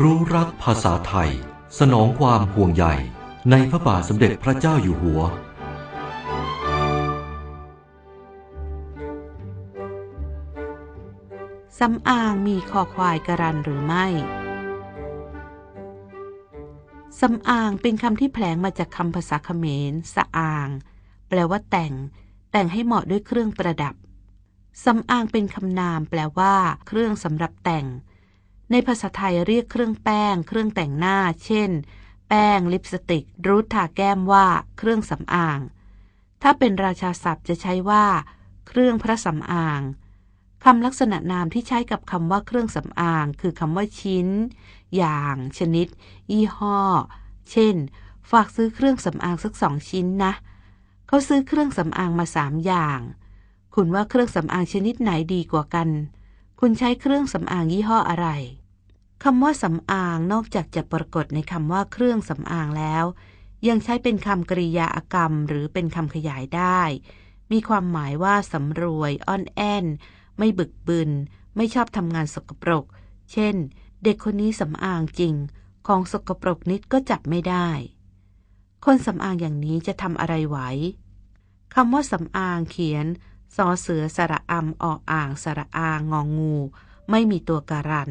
รู้รักภาษาไทย สนองความห่วงใยในพระบาทสมเด็จพระเจ้าอยู่หัวสำอางมีคอควายกรันหรือไม่สำอางเป็นคำที่แผลงมาจากคำภาษาเขมรสะอาง แปลว่าแต่ง แต่งให้เหมาะด้วยเครื่องประดับสำอางเป็นคำนามแปลว่า เครื่องสำหรับแต่ง ในภาษาไทยเรียกเครื่องแป้ง เครื่องแต่งหน้า เช่น แป้งลิปสติก รูททาแก้มว่าเครื่องสำอาง ถ้าเป็นราชาศัพท์จะใช้ว่า เครื่องพระสำอางคำลักษณะนามที่ใช้กับคำว่าเครื่องสำอาง คือคำว่าชิ้น อย่าง ชนิด ยี่ห้อ เช่น ฝากซื้อเครื่องสำอางสักสองชิ้นนะ เขาซื้อเครื่องสำอางมาสามอย่าง คุณว่าเครื่องสำอางชนิดไหนดีกว่ากัน คุณใช้เครื่องสำอางยี่ห้ออะไรคำว่าสำอางนอกจากจะปรากฏในคำว่าเครื่องสำอางแล้ว ยังใช้เป็นคำกริยาอากรรมหรือเป็นคำขยายได้ มีความหมายว่าสำรวยอ้อนแอน ไม่บึกบึน ไม่ชอบทำงานสกปรก เช่น เด็กคนนี้สำอางจริง ของสกปรกนิดก็จับไม่ได้ คนสำอางอย่างนี้จะทำอะไรไหวคำว่าสำอางเขียน สอเสือสระอำออ่างสระอางงองู ไม่มีตัวการัน